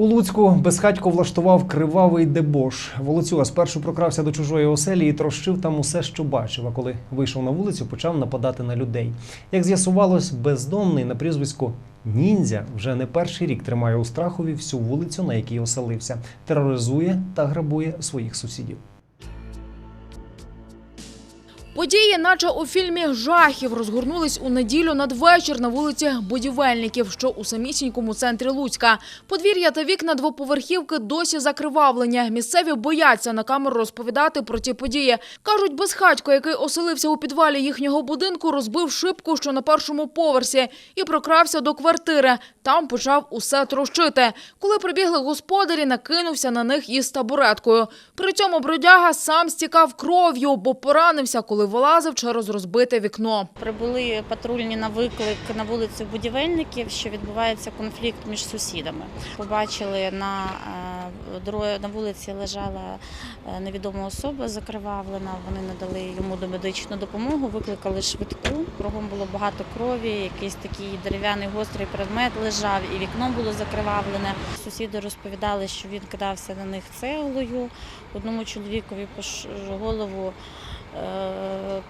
У Луцьку безхатько влаштував кривавий дебош. Волоцюга спершу прокрався до чужої оселі і трощив там усе, що бачив. А коли вийшов на вулицю, почав нападати на людей. Як з'ясувалось, бездомний на прізвиську ніндзя вже не перший рік тримає у страхові всю вулицю, на якій оселився, тероризує та грабує своїх сусідів. Події, наче у фільмі жахів, розгорнулись у неділю надвечір на вулиці Будівельників, що у самісінькому центрі Луцька. Подвір'я та вікна двоповерхівки досі закривавлені. Місцеві бояться на камеру розповідати про ті події. Кажуть, безхатько, який оселився у підвалі їхнього будинку, розбив шибку, що на першому поверсі, і прокрався до квартири. Там почав усе трощити. Коли прибігли господарі, накинувся на них із табуреткою. При цьому бродяга сам стікав кров'ю, бо поранився, коли вилазив через розбите вікно. Прибули патрульні на виклик на вулицю будівельників, що відбувається конфлікт між сусідами. Побачили на, е, на вулиці лежала е, невідома особа закривавлена. Вони надали йому домедичну допомогу, викликали швидку. Кругом було багато крові, якийсь такий дерев'яний гострий предмет лежав, і вікно було закривавлене. Сусіди розповідали, що він кидався на них цеглою. Одному чоловікові пош- голову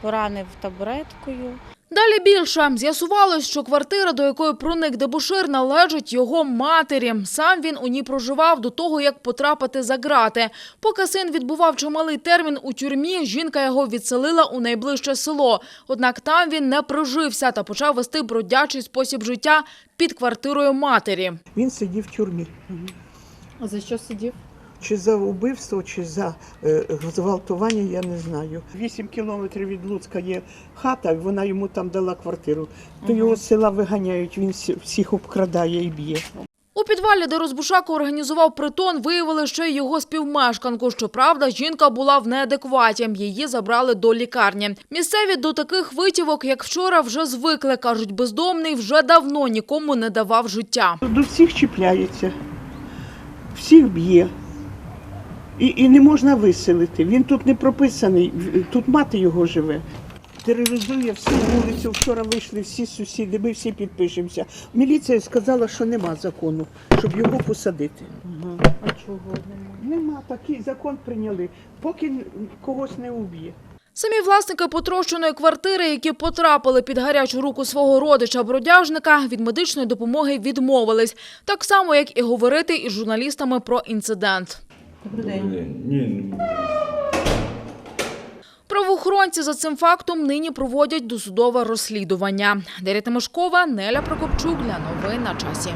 поранив табуреткою. Далі більше. З'ясувалось, що квартира, до якої проник дебошир, належить його матері. Сам він у ній проживав до того, як потрапити за ґрати. Поки син відбував чималий термін у тюрмі, жінка його відселила у найближче село. Однак там він не прожився та почав вести бродячий спосіб життя під квартирою матері. Він сидів в тюрмі. А за що сидів? Чи за вбивство, чи за е, зґвалтування, я не знаю. Вісім кілометрів від Луцька є хата, вона йому там дала квартиру. То його з села виганяють, він всіх обкрадає і б'є. У підвалі, де Розбушако організував притон, виявили ще й його співмешканку. Щоправда, жінка була в неадекваті. Її забрали до лікарні. Місцеві до таких витівок, як вчора, вже звикли. Кажуть, бездомний вже давно нікому не давав життя. До всіх чіпляється, всіх б'є. І, і не можна виселити. Він тут не прописаний, тут мати його живе. Тероризує всю вулицю. Вчора вийшли всі сусіди, ми всі підпишемося. Міліція сказала, що нема закону, щоб його посадити. А чого немає? Нема, такий закон прийняли, поки когось не уб'є. Самі власники потрощеної квартири, які потрапили під гарячу руку свого родича-бродяжника, від медичної допомоги відмовились. Так само, як і говорити із журналістами про інцидент. Добрий день. Ні, Правоохоронці за цим фактом нині проводять досудове розслідування. Дар'я Тимошкова, Неля Прокопчук для новин на часі.